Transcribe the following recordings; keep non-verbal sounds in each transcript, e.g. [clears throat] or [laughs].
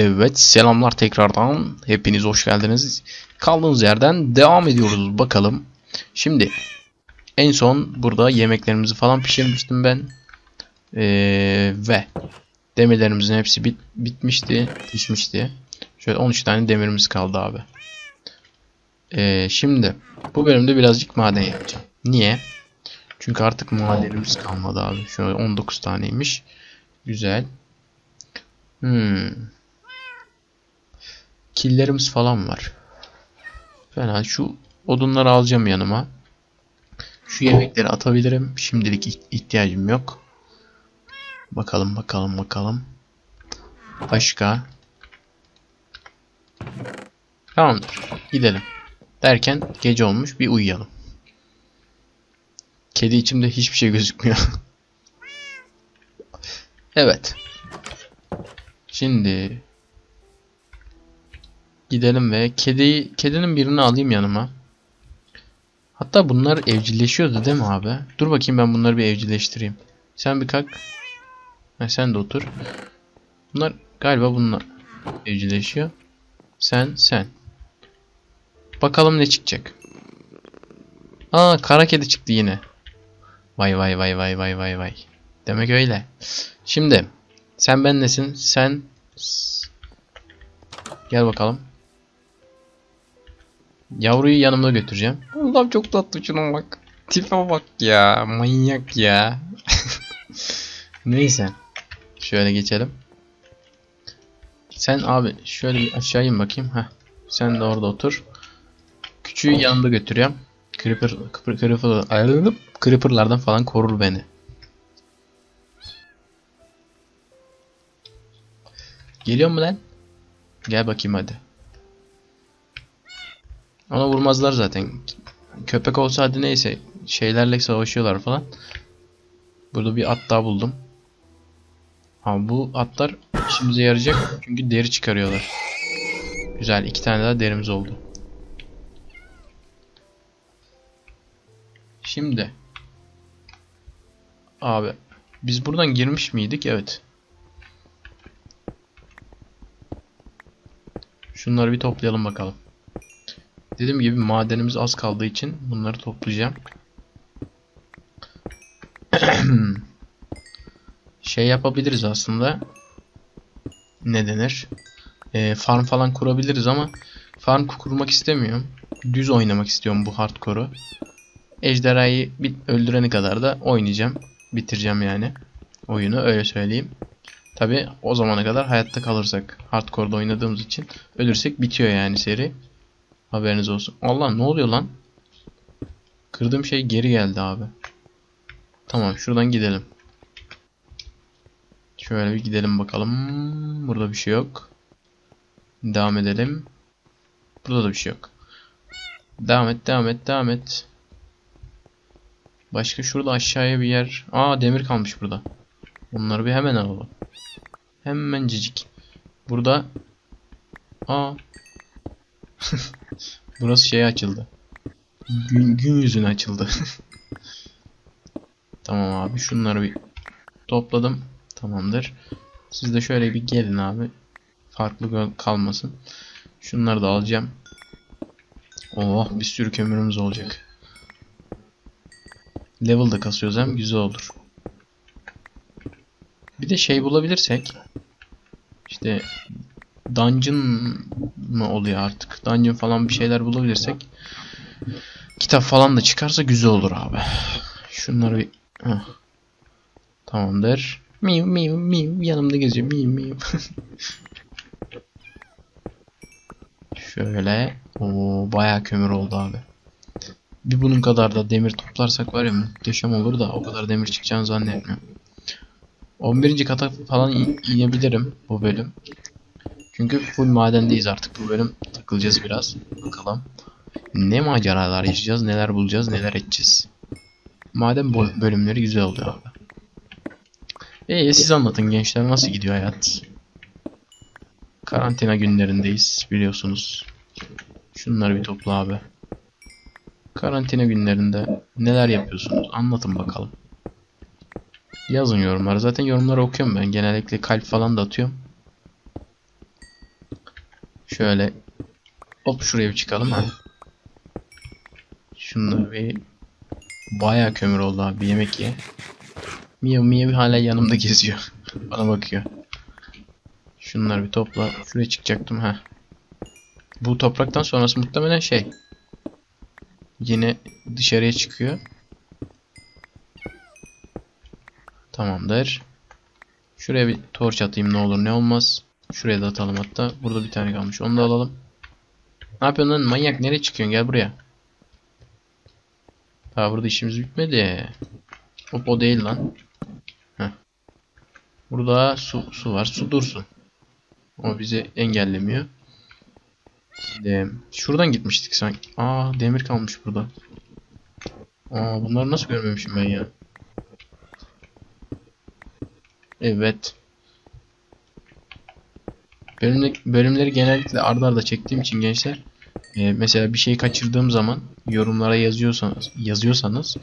Evet selamlar tekrardan. Hepiniz hoş geldiniz. Kaldığımız yerden devam ediyoruz bakalım. Şimdi en son burada yemeklerimizi falan pişirmiştim ben. Ee, ve demirlerimizin hepsi bit bitmişti, pişmişti. Şöyle 13 tane demirimiz kaldı abi. Ee, şimdi bu bölümde birazcık maden yapacağım. Niye? Çünkü artık madenimiz kalmadı abi. Şöyle 19 taneymiş. Güzel. Hmm. Killerimiz falan var. Fena. Şu odunları alacağım yanıma. Şu yemekleri atabilirim. Şimdilik iht- ihtiyacım yok. Bakalım bakalım bakalım. Başka. Tamamdır. Gidelim. Derken gece olmuş. Bir uyuyalım. Kedi içimde hiçbir şey gözükmüyor. [laughs] evet. Şimdi gidelim ve kedi kedinin birini alayım yanıma. Hatta bunlar evcilleşiyordu değil mi abi? Dur bakayım ben bunları bir evcilleştireyim. Sen bir kalk. Ha, sen de otur. Bunlar galiba bunlar evcilleşiyor. Sen sen. Bakalım ne çıkacak. Aa kara kedi çıktı yine. Vay vay vay vay vay vay vay. Demek öyle. Şimdi sen ben nesin? Sen Gel bakalım. Yavruyu yanımda götüreceğim. Allah'ım çok tatlı şuna bak. Tipe bak ya. Manyak ya. [laughs] Neyse. Şöyle geçelim. Sen abi şöyle bir aşağı bakayım. Heh. Sen de orada otur. Küçüğü yanımda götürüyorum. Creeper, creeper, creeper, creeperlardan falan korur beni. Geliyor mu lan? Gel bakayım hadi. Ona vurmazlar zaten. Köpek olsa hadi neyse. Şeylerle savaşıyorlar falan. Burada bir at daha buldum. Ama bu atlar işimize yarayacak. Çünkü deri çıkarıyorlar. Güzel. iki tane daha derimiz oldu. Şimdi. Abi. Biz buradan girmiş miydik? Evet. Şunları bir toplayalım bakalım. Dediğim gibi madenimiz az kaldığı için bunları toplayacağım. [clears throat] şey yapabiliriz aslında. Ne denir? Ee, farm falan kurabiliriz ama farm kurmak istemiyorum. Düz oynamak istiyorum bu hardcore'u. Ejderhayı öldürene kadar da oynayacağım. Bitireceğim yani. Oyunu öyle söyleyeyim. Tabi o zamana kadar hayatta kalırsak. Hardcore'da oynadığımız için. Ölürsek bitiyor yani seri. Haberiniz olsun. Allah ne oluyor lan? Kırdığım şey geri geldi abi. Tamam şuradan gidelim. Şöyle bir gidelim bakalım. Burada bir şey yok. Devam edelim. Burada da bir şey yok. Devam et, devam et, devam et. Başka şurada aşağıya bir yer. Aa demir kalmış burada. Onları bir hemen alalım. Hemen cicik. Burada Aa [laughs] Burası şey açıldı. Gün, gün yüzüne açıldı. [laughs] tamam abi şunları bir topladım. Tamamdır. Siz de şöyle bir gelin abi. Farklı kalmasın. Şunları da alacağım. Oh bir sürü kömürümüz olacak. Level da kasıyoruz hem güzel olur. Bir de şey bulabilirsek işte dungeon mı oluyor artık? Dungeon falan bir şeyler bulabilirsek kitap falan da çıkarsa güzel olur abi. Şunları bir Heh. Tamamdır. Miu miu miu yanımda geziyor. Miu miu. [laughs] Şöyle. o bayağı kömür oldu abi. Bir bunun kadar da demir toplarsak var ya muhteşem olur da o kadar demir çıkacağını zannetmiyorum. 11. kata falan in inebilirim bu bölüm. Çünkü full madendeyiz artık bu bölüm. Takılacağız biraz. Bakalım. Ne maceralar yaşayacağız, neler bulacağız, neler edeceğiz. Maden bölümleri güzel oluyor abi. Eee siz anlatın gençler nasıl gidiyor hayat? Karantina günlerindeyiz biliyorsunuz. Şunları bir topla abi. Karantina günlerinde neler yapıyorsunuz? Anlatın bakalım. Yazın yorumlara. Zaten yorumları okuyorum ben. Genellikle kalp falan da atıyorum. Şöyle hop şuraya bir çıkalım ha. Şunları bir bayağı kömür oldu abi. Bir yemek ye. Miyav miyav hala yanımda geziyor. [laughs] Bana bakıyor. Şunları bir topla. Şuraya çıkacaktım ha. Bu topraktan sonrası muhtemelen şey. Yine dışarıya çıkıyor. Tamamdır. Şuraya bir torç atayım ne olur ne olmaz. Şuraya da atalım hatta. Burada bir tane kalmış. Onu da alalım. Ne yapıyorsun lan manyak? Nereye çıkıyorsun? Gel buraya. Daha burada işimiz bitmedi. Hop o değil lan. Heh. Burada su, su var. Su dursun. O bizi engellemiyor. Şimdi şuradan gitmiştik sanki. Aa demir kalmış burada. Aa bunları nasıl görmemişim ben ya. Evet. Bölümle, bölümleri genellikle arda arda çektiğim için gençler e, mesela bir şey kaçırdığım zaman yorumlara yazıyorsanız yazıyorsanız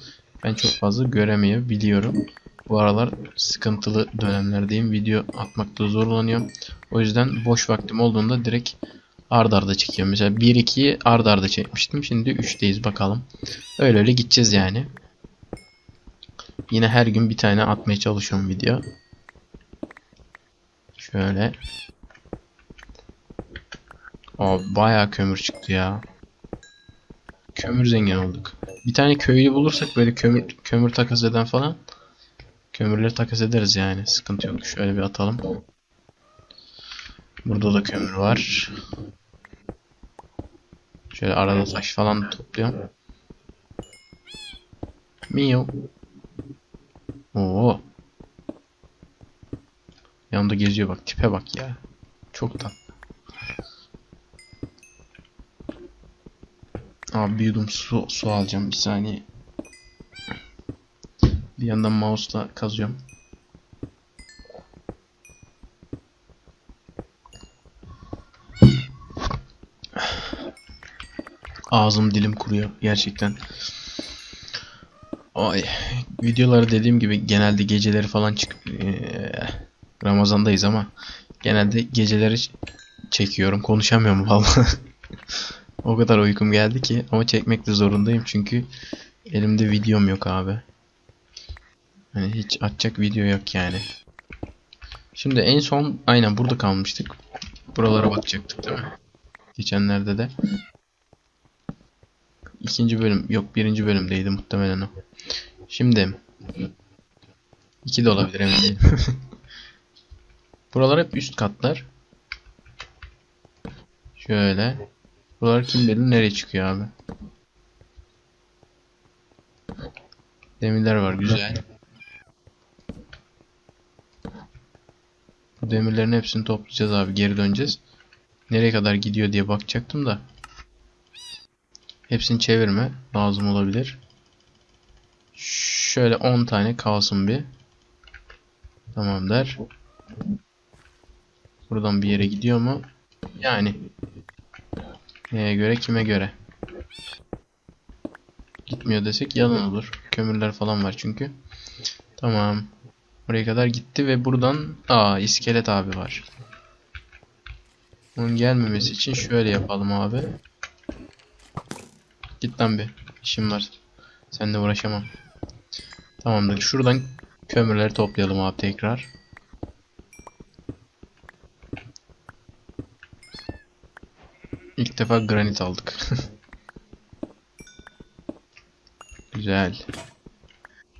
ben çok fazla göremeyebiliyorum. Bu aralar sıkıntılı dönemlerdeyim. Video atmakta zorlanıyorum. O yüzden boş vaktim olduğunda direkt ard arda çekiyorum. Mesela 1-2'yi ard arda çekmiştim. Şimdi 3'teyiz bakalım. Öyle öyle gideceğiz yani. Yine her gün bir tane atmaya çalışıyorum video. Şöyle. Aa, bayağı kömür çıktı ya. Kömür zengin olduk. Bir tane köylü bulursak böyle kömür kömür takas eden falan kömürleri takas ederiz yani. Sıkıntı yok. Şöyle bir atalım. Burada da kömür var. Şöyle arada taş falan topluyorum. Miyav. Oo. Yanında geziyor bak. Tipe bak ya. Çok tatlı. Abi bir yudum su, su alacağım. Bir saniye. Bir yandan mouse'la kazıyorum. Ağzım dilim kuruyor gerçekten. Ay, videoları dediğim gibi genelde geceleri falan çık eee, Ramazandayız ama genelde geceleri çekiyorum. Konuşamıyorum vallahi. [laughs] O kadar uykum geldi ki ama çekmek de zorundayım çünkü elimde videom yok abi. Hani hiç atacak video yok yani. Şimdi en son aynen burada kalmıştık. Buralara bakacaktık değil mi? Geçenlerde de. İkinci bölüm yok birinci bölümdeydi muhtemelen o. Şimdi iki de olabilir emin değilim. [laughs] Buralar hep üst katlar. Şöyle. Buralar kim bilir nereye çıkıyor abi. Demirler var güzel. Bu demirlerin hepsini toplayacağız abi geri döneceğiz. Nereye kadar gidiyor diye bakacaktım da. Hepsini çevirme lazım olabilir. Şöyle 10 tane kalsın bir. Tamam der. Buradan bir yere gidiyor mu? Yani Neye göre kime göre? Gitmiyor desek yalan olur. Kömürler falan var çünkü. Tamam. Oraya kadar gitti ve buradan aa iskelet abi var. Onun gelmemesi için şöyle yapalım abi. Git lan bir. İşim var. Seninle uğraşamam. Tamamdır. Şuradan kömürleri toplayalım abi tekrar. İlk defa granit aldık. [laughs] Güzel.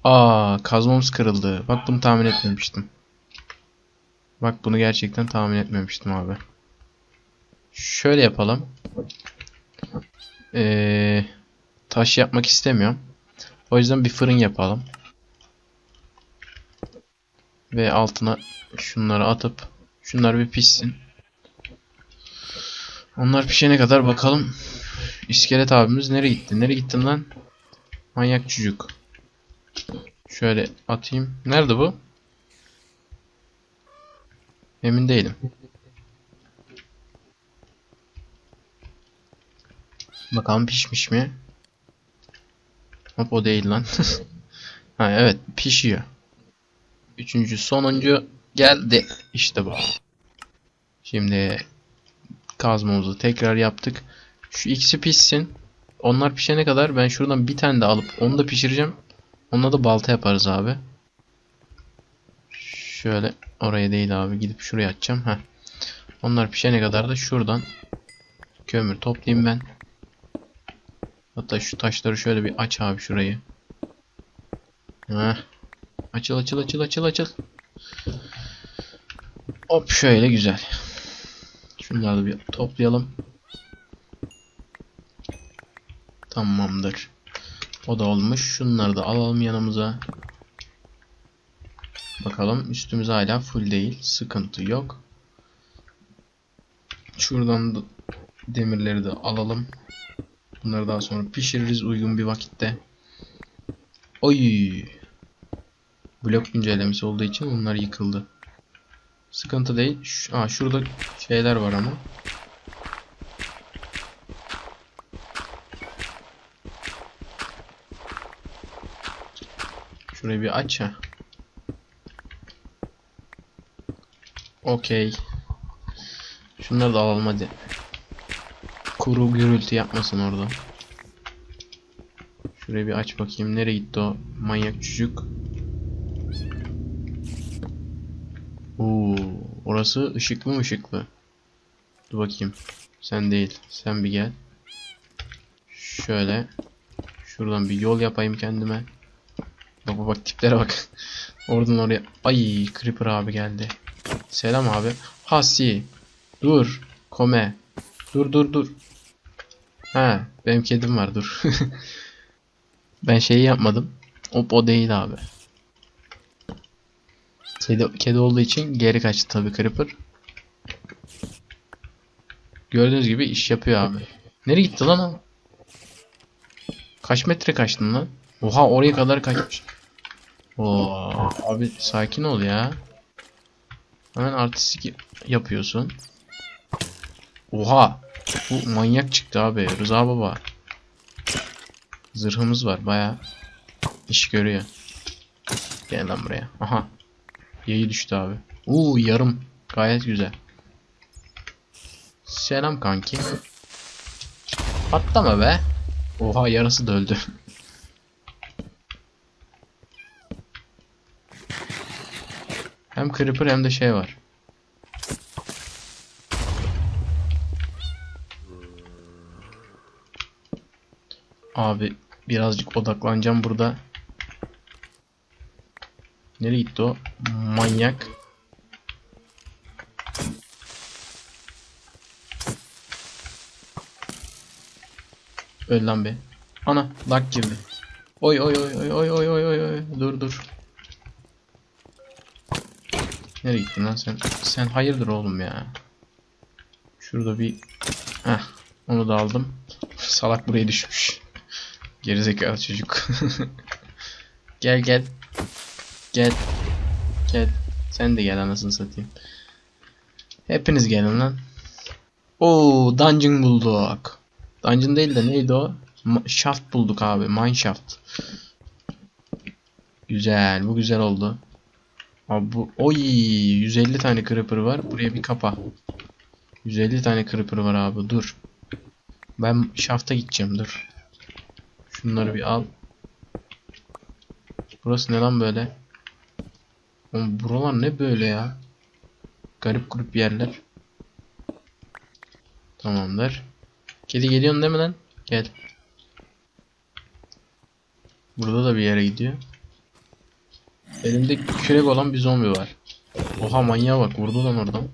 Aa, kazmamız kırıldı. Bak bunu tahmin etmemiştim. Bak bunu gerçekten tahmin etmemiştim abi. Şöyle yapalım. Ee, taş yapmak istemiyorum. O yüzden bir fırın yapalım. Ve altına şunları atıp şunlar bir pişsin. Onlar pişene kadar bakalım. İskelet abimiz nereye gitti? Nereye gittin lan? Manyak çocuk. Şöyle atayım. Nerede bu? Emin değilim. Bakalım pişmiş mi? Hop o değil lan. [laughs] ha evet pişiyor. Üçüncü sonuncu geldi. İşte bu. Şimdi kazmamızı tekrar yaptık. Şu ikisi pişsin. Onlar pişene kadar ben şuradan bir tane de alıp onu da pişireceğim. Onunla da balta yaparız abi. Şöyle oraya değil abi gidip şuraya atacağım. Heh. Onlar pişene kadar da şuradan kömür toplayayım ben. Hatta şu taşları şöyle bir aç abi şurayı. Heh. Açıl açıl açıl açıl açıl. Hop şöyle güzel. Şunları bir toplayalım. Tamamdır. O da olmuş. Şunları da alalım yanımıza. Bakalım üstümüz hala full değil. Sıkıntı yok. Şuradan da demirleri de alalım. Bunları daha sonra pişiririz uygun bir vakitte. Oy. Blok güncellemesi olduğu için bunlar yıkıldı. Sıkıntı değil. Ş Aa, şurada şeyler var ama. Şurayı bir aç ha. Okey. Şunları da alalım hadi. Kuru gürültü yapmasın orada. Şurayı bir aç bakayım. Nereye gitti o manyak çocuk? Oo, orası ışıklı mı ışıklı? Dur bakayım. Sen değil. Sen bir gel. Şöyle. Şuradan bir yol yapayım kendime. Bak bak tiplere bak. [laughs] Oradan oraya. Ay Creeper abi geldi. Selam abi. Hasi. Dur. Kome. Dur dur dur. Ha, benim kedim var dur. [laughs] ben şeyi yapmadım. Hop o değil abi. Kedi, kedi olduğu için geri kaçtı tabii Creeper. Gördüğünüz gibi iş yapıyor abi. Nereye gitti lan o? Kaç metre kaçtın lan? Oha oraya kadar kaçmış. Oo, abi sakin ol ya. Hemen artistik yapıyorsun. Oha. Bu manyak çıktı abi. Rıza baba. Zırhımız var baya. iş görüyor. Gel lan buraya. Aha. Yayı düştü abi. Uuu yarım. Gayet güzel. Selam kanki. Patlama be. Oha yarısı da öldü. hem creeper hem de şey var. Abi birazcık odaklanacağım burada. Nereye gitti o? Manyak. Öl lan be. Ana lag girdi. Oy oy oy oy oy oy oy oy. Dur dur. Nereye gittin lan sen? Sen hayırdır oğlum ya. Şurada bir Heh, onu da aldım. [laughs] Salak buraya düşmüş. Gerizekalı çocuk. [laughs] gel gel. Gel. Gel. Sen de gel anasını satayım. Hepiniz gelin lan. Oo, dungeon bulduk. Dungeon değil de neydi o? Shaft bulduk abi. Mine shaft. Güzel. Bu güzel oldu. Abi bu oy 150 tane creeper var. Buraya bir kapa. 150 tane creeper var abi. Dur. Ben shaft'a gideceğim. Dur. Şunları bir al. Burası ne lan böyle? Oğlum buralar ne böyle ya? Garip grup yerler. Tamamdır. Kedi geliyorsun değil mi lan? Gel. Burada da bir yere gidiyor. Elimde kürek olan bir zombi var. Oha manyağa bak vurdu lan oradan.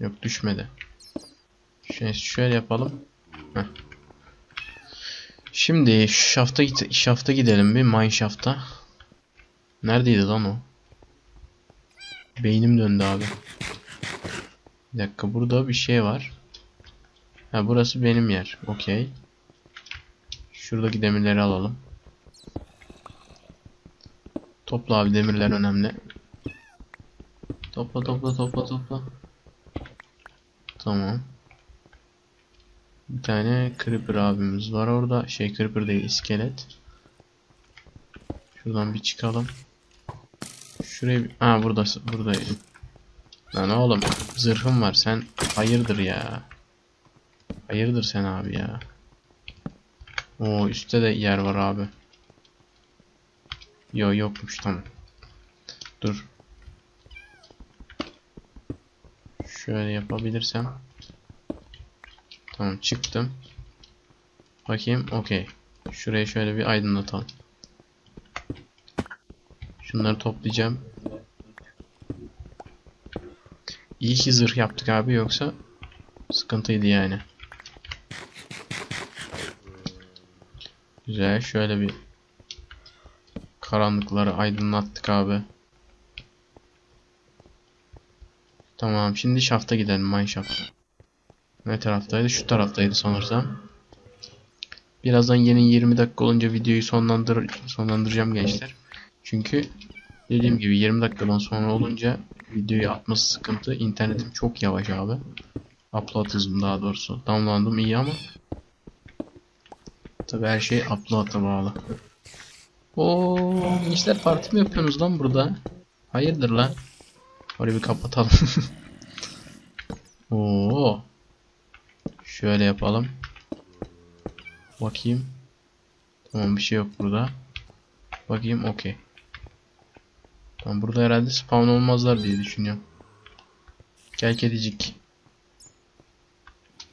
Yok düşmedi. Şöyle, şöyle yapalım. Heh. Şimdi şafta, şafta gidelim bir mine şafta. Neredeydi lan o? Beynim döndü abi. Bir dakika burada bir şey var. Ha burası benim yer. Okey. Şuradaki demirleri alalım. Topla abi demirler önemli. Topla topla topla topla. Tamam. Bir tane creeper abimiz var orada. Şey creeper değil iskelet. Şuradan bir çıkalım. Şuraya bir... Ha buradası. Buradayım. Lan oğlum zırhım var sen hayırdır ya. Hayırdır sen abi ya. Oo üstte de yer var abi. Yo yokmuş tamam. Dur. Şöyle yapabilirsem. Tamam çıktım. Bakayım okey. Şurayı şöyle bir aydınlatalım. Şunları toplayacağım. İyi ki zırh yaptık abi yoksa sıkıntıydı yani. Güzel şöyle bir karanlıkları aydınlattık abi. Tamam şimdi şafta gidelim mineshaft'a. Ne taraftaydı? Şu taraftaydı sanırsam. Birazdan yeni 20 dakika olunca videoyu sonlandır sonlandıracağım gençler. Çünkü dediğim gibi 20 dakikadan sonra olunca videoyu atması sıkıntı. İnternetim çok yavaş abi. Upload hızım daha doğrusu. Download'um iyi ama Tabi her şey upload'a bağlı. Oo, gençler parti mi yapıyorsunuz lan burada? Hayırdır lan? Orayı bir kapatalım. [laughs] Oo. Şöyle yapalım. Bakayım. Tamam bir şey yok burada. Bakayım okey. Tamam burada herhalde spawn olmazlar diye düşünüyorum. Gel kedicik.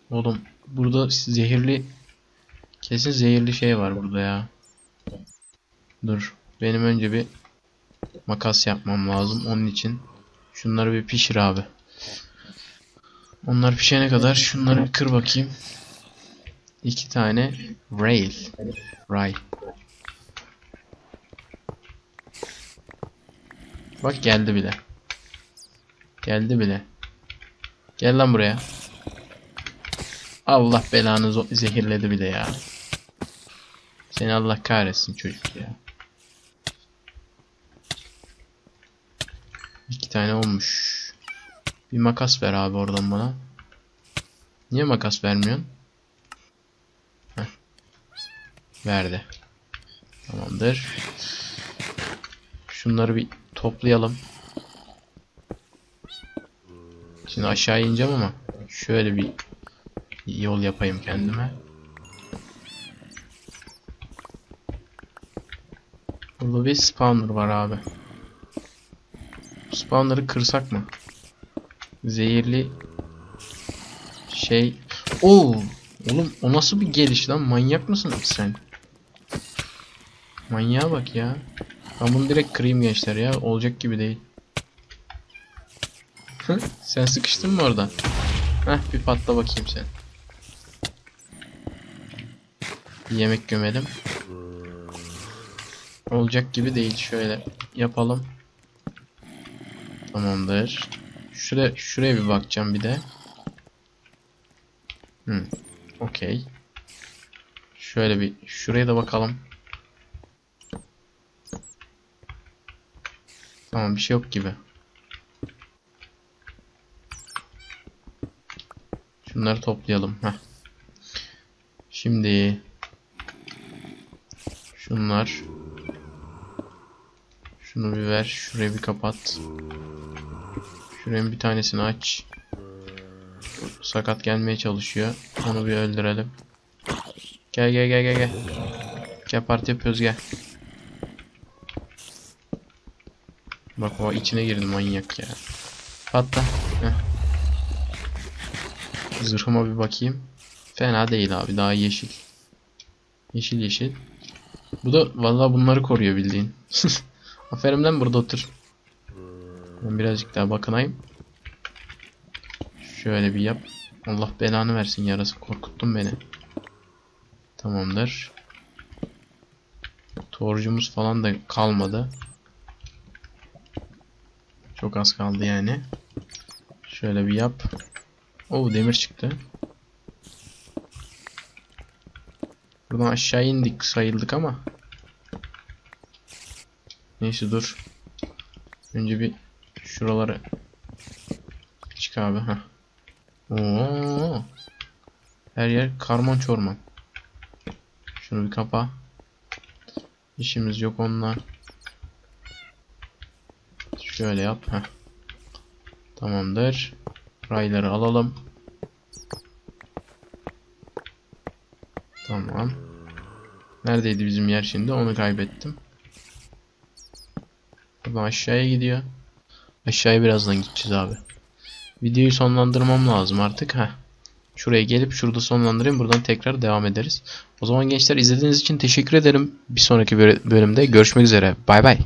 Oğlum burada zehirli kesin zehirli şey var burada ya. Dur. Benim önce bir makas yapmam lazım. Onun için şunları bir pişir abi. Onlar pişene kadar şunları bir kır bakayım. İki tane rail. Ray. Bak geldi bile. Geldi bile. Gel lan buraya. Allah belanı zehirledi bile ya. Seni Allah kahretsin çocuk ya. İki tane olmuş. Bir makas ver abi oradan bana. Niye makas vermiyorsun? Heh. Verdi. Tamamdır. Şunları bir toplayalım. Şimdi aşağı ineceğim ama şöyle bir yol yapayım kendime. Burada bir spawner var abi. Bu spawner'ı kırsak mı? Zehirli şey. Oo! Oğlum o nasıl bir geliş lan? Manyak mısın sen? Manyağa bak ya. Ben bunu direkt kırayım gençler ya. Olacak gibi değil. Sen sıkıştın mı orada? Heh bir patla bakayım sen. Bir yemek gömelim. Olacak gibi değil. Şöyle yapalım. Tamamdır. Şuraya, şuraya bir bakacağım bir de. Hmm. Okey. Şöyle bir şuraya da bakalım. Tamam bir şey yok gibi. Şunları toplayalım. Heh. Şimdi şunlar şunu bir ver. Şurayı bir kapat. Şuraya bir tanesini aç. Sakat gelmeye çalışıyor. Onu bir öldürelim. Gel gel gel gel gel. Gel parti yapıyoruz gel. Bak o içine girdi manyak ya. Patla. Heh. Zırhıma bir bakayım. Fena değil abi daha yeşil. Yeşil yeşil. Bu da vallahi bunları koruyor bildiğin. [laughs] Aferin lan burada otur. Ben birazcık daha bakınayım. Şöyle bir yap. Allah belanı versin yarası korkuttun beni. Tamamdır. Torcumuz falan da kalmadı. Çok az kaldı yani. Şöyle bir yap. Oo demir çıktı. Buradan aşağı indik sayıldık ama. Neyse dur. Önce bir şuraları çık abi ha. Oo. Her yer karman çorman. Şunu bir kapa. İşimiz yok onunla. Şöyle yap ha. Tamamdır. Rayları alalım. Tamam. Neredeydi bizim yer şimdi? Onu kaybettim. Buradan aşağıya gidiyor. Aşağıya birazdan gideceğiz abi. Videoyu sonlandırmam lazım artık. Heh. Şuraya gelip şurada sonlandırayım. Buradan tekrar devam ederiz. O zaman gençler izlediğiniz için teşekkür ederim. Bir sonraki bölümde görüşmek üzere. Bay bay.